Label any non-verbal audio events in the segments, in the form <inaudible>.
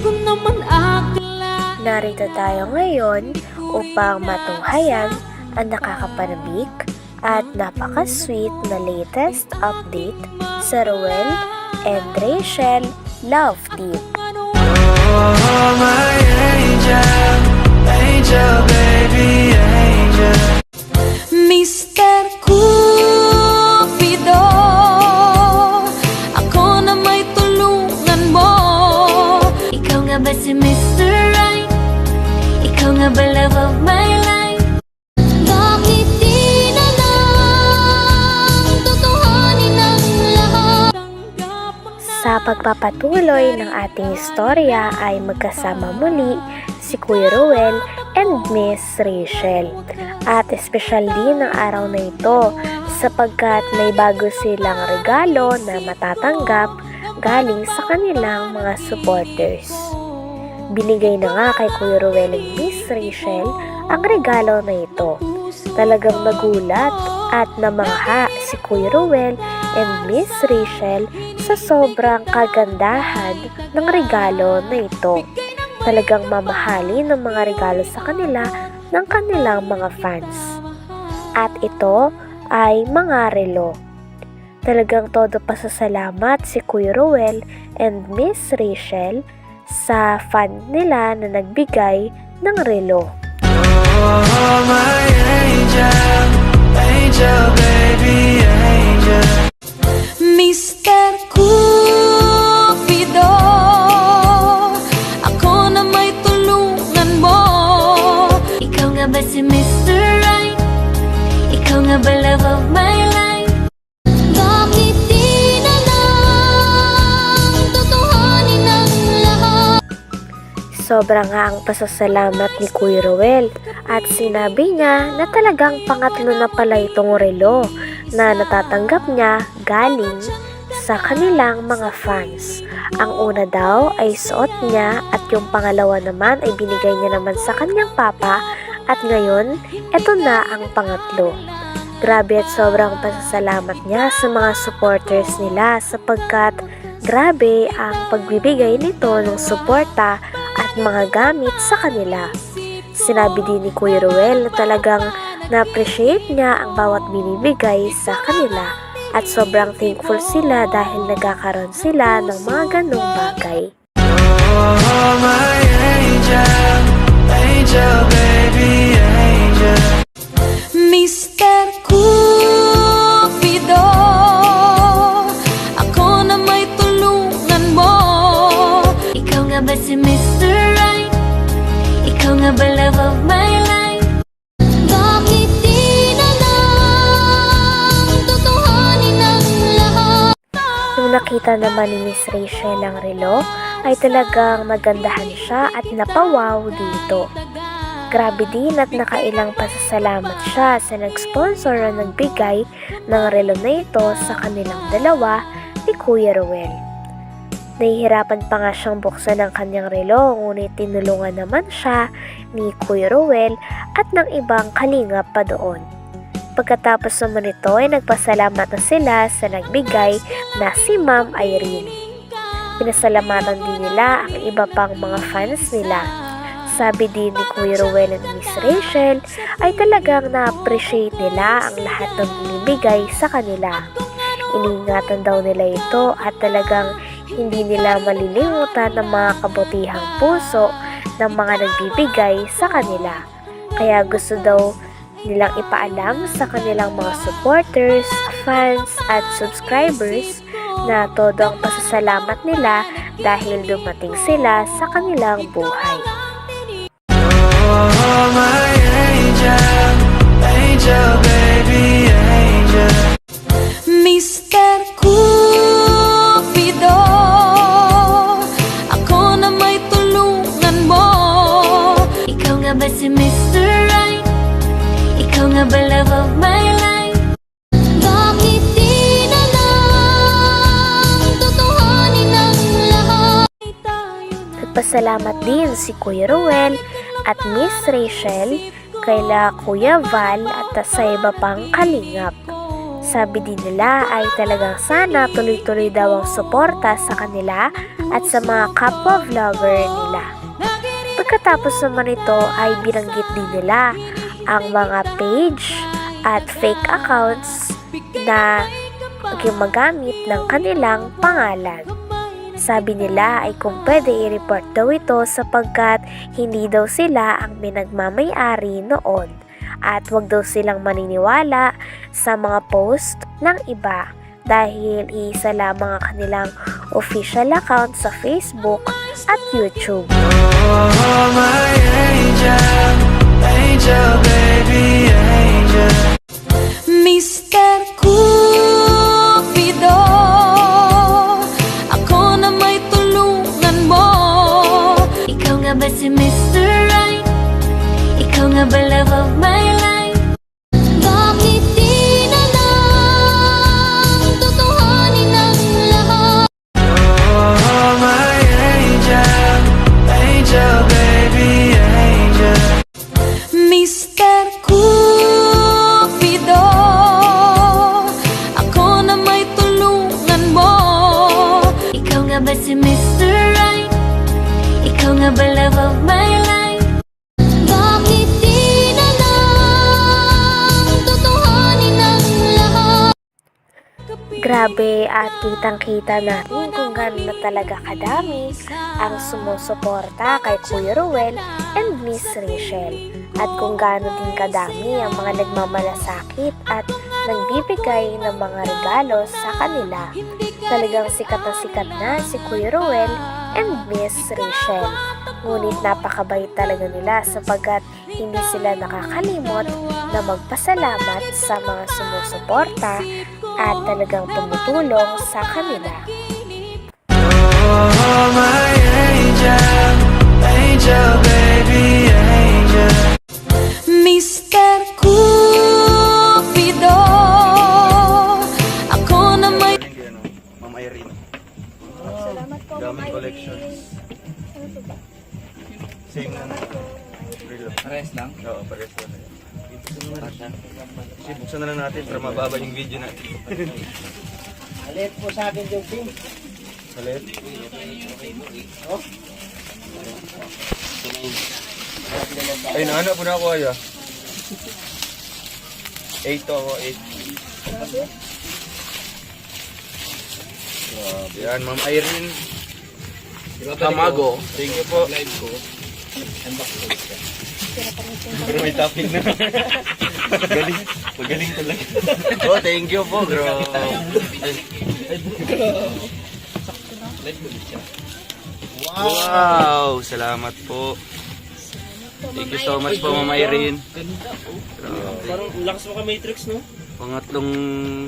ko naman akala Narito tayo ngayon upang matunghayan ang nakakapanabik at napaka-sweet na latest update sa Ruel and Rachel Love Team. Oh, my angel, angel, baby, angel. Of my life? Bakit di na lang Tutuhanin ang lahat? Sa pagpapatuloy ng ating istorya ay magkasama muli si Kuya Ruel and Miss Rachel. At espesyal din ang araw na ito sapagkat may bago silang regalo na matatanggap galing sa kanilang mga supporters. Binigay na nga kay Kuya Ruel and Rachel ang regalo na ito. Talagang nagulat at namangha si Kuya Ruel and Miss Rachel sa sobrang kagandahan ng regalo na ito. Talagang mamahali ng mga regalo sa kanila ng kanilang mga fans. At ito ay mga relo. Talagang todo pasasalamat si Kuya Ruel and Miss Rachel sa fan nila na nagbigay ng relo. Oh, my angel, angel, baby, angel. Mr. Cupido Ako na may tulungan mo Ikaw nga ba si Mr. Right? Ikaw nga ba love of my Sobra nga ang pasasalamat ni Kuya Ruel at sinabi niya na talagang pangatlo na pala itong relo na natatanggap niya galing sa kanilang mga fans. Ang una daw ay suot niya at yung pangalawa naman ay binigay niya naman sa kanyang papa at ngayon, eto na ang pangatlo. Grabe at sobrang pasasalamat niya sa mga supporters nila sapagkat grabe ang pagbibigay nito ng suporta at mga gamit sa kanila. Sinabi din ni Kuya Ruel na talagang na-appreciate niya ang bawat binibigay sa kanila at sobrang thankful sila dahil nagkakaroon sila ng mga ganong bagay. Oh, my angel, angel, baby, angel. Nakita naman ni Miss Rachel ang relo, ay talagang nagandahan siya at napawaw dito. Grabe din at nakailang pasasalamat siya sa nag-sponsor o nagbigay ng relo na ito sa kanilang dalawa ni Kuya Ruel. Nahihirapan pa nga siyang buksan ang kanyang relo ngunit tinulungan naman siya ni Kuya Ruel at ng ibang kalingap pa doon. Pagkatapos naman ito ay nagpasalamat na sila sa nagbigay na si Ma'am Irene. Pinasalamatan din nila ang iba pang mga fans nila. Sabi din ni Kuya Ruel and Miss Rachel ay talagang na-appreciate nila ang lahat ng binibigay sa kanila. Iniingatan daw nila ito at talagang hindi nila malilimutan ang mga kabutihang puso ng mga nagbibigay sa kanila. Kaya gusto daw nilang ipaalam sa kanilang mga supporters, fans at subscribers na todo ang pasasalamat nila dahil dumating sila sa kanilang buhay. Oh, my angel, angel, baby, angel. Mr. Cupido Ako na may tulungan mo Ikaw nga ba si Mr. Ba love of my? Nagpasalamat din si Kuya Ruel at Miss Rachel kaila Kuya Val at sa iba pang kalingap. Sabi din nila ay talagang sana tuloy-tuloy daw ang suporta sa kanila at sa mga kapwa vlogger nila. Pagkatapos naman ito ay binanggit din nila ang mga page at fake accounts na gumagamit ng kanilang pangalan. Sabi nila ay kung pwede i-report daw ito sapagkat hindi daw sila ang minagmamayari noon at wag daw silang maniniwala sa mga post ng iba dahil isa lamang ang kanilang official account sa Facebook at YouTube. Oh, my angel, angel, baby, angel. Ba si Mr. Right? Ikaw nga ba love of my life? Bakit di na lang Tutuhanin lahat? Grabe at kitang-kita natin kung gaano talaga kadami ang sumusuporta kay Kuya Ruel and Miss Rachel. At kung gaano din kadami ang mga nagmamalasakit at nagbibigay ng mga regalo sa kanila. Talagang sikat na sikat na si Kuya Ruel and Miss Rachel. Ngunit napakabait talaga nila sapagkat hindi sila nakakalimot na magpasalamat sa mga sumusuporta at talagang tumutulong sa kanila. Oh, my angel, angel, baby, Pares lang? Oo, pares lang. Kasi buksan na lang natin para mababa yung video natin. <laughs> Alit po sa akin yung pink. Salit. Ay, nahanap po na ako ay ah. 8 to ako, 8. Grabe yan, Ma'am Irene. Tamago. Thank you po. Live ko. Pero may topic na. Magaling. Magaling talaga. oh, thank you po, bro. Wow! Salamat po. Thank you so much po, Mama Irene. Grabe. Parang lakas mo ka Matrix, no? Pangatlong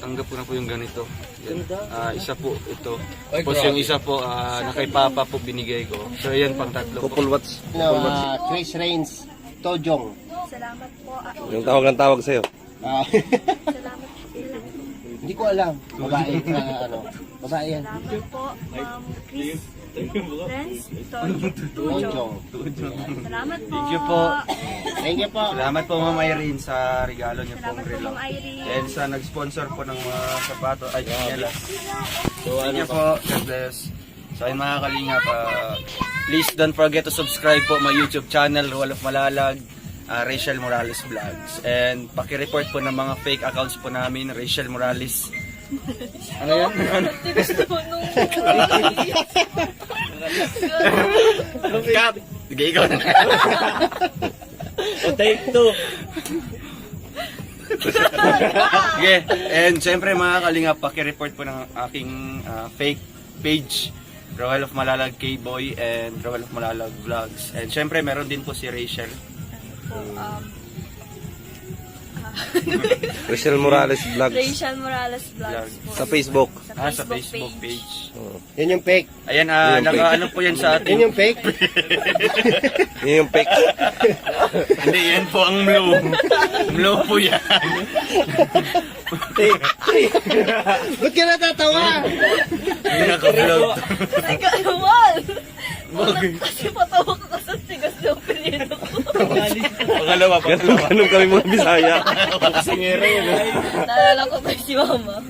tanggap ko na po yung ganito. Yan. Ah, isa po ito. Tapos yung isa po, ah, na kay Papa po binigay ko. So yan, pang tatlo po. Watts. No, uh, Chris Reigns, Tojong. Yung tawag ng tawag sa'yo. Ah. <laughs> Hindi ko alam. Babae na ano. Babae yan. po, um, Chris, friends, Tojong. Salamat po. Thank you po. Thank you po. Salamat po, Mama Irene, sa regalo niyo pong Salamat po, relo. Ma'am Irene. And sa nag-sponsor po ng mga sapato, ay, chinelas. So, ano po, God bless. So, ayun mga kalingap, ah, please don't forget to subscribe po my YouTube channel, Ruel of Malalag, ah, Rachel Morales Vlogs. And paki-report po ng mga fake accounts po namin, Rachel Morales. Ano yan? Cut! Sige, ikaw na. Take two. Sige, and syempre mga kalingap, paki-report po ng aking ah, fake page, Royal of Malalag K-Boy and Royal of Malalag Vlogs. And syempre meron din po si Rachel. <laughs> Rachel Morales Vlogs. Rachel Morales Vlogs po. Sa Facebook. Ah, sa Facebook page. Yan yung fake. Ayan, ah, Yun yung naka fake. ano po yan sa Yan ating... yung fake. <laughs> Yun yung fake. Hindi, yan po ang blue. blue po yan. Ba't ka natatawa? Hindi naka-vlog. Teka, wal! Kasi patawa ka <laughs> kasi tigas na opinion ko. Pangalawa, Ganun, ganun kami mga Bisaya. Naalala ko pa si mama.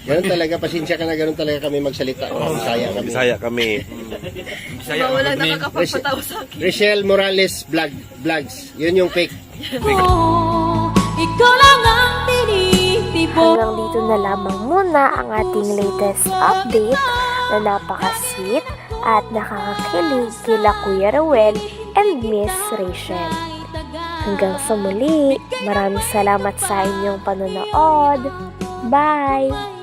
Ganun talaga, pasensya ka na, ganun talaga kami magsalita. Bisaya kami. Bisaya kami. Bisaya Diba walang mag-main. nakakapagpatawa sa akin. Richelle Morales vlog, vlogs. Yun yung fake. Ikaw lang ang tinitibo Hanggang dito na lamang muna ang ating latest update na napaka-sweet at nakakakilig kila Kuya Rowel and Miss Rachel. Hanggang sa muli, maraming salamat sa inyong panonood. Bye!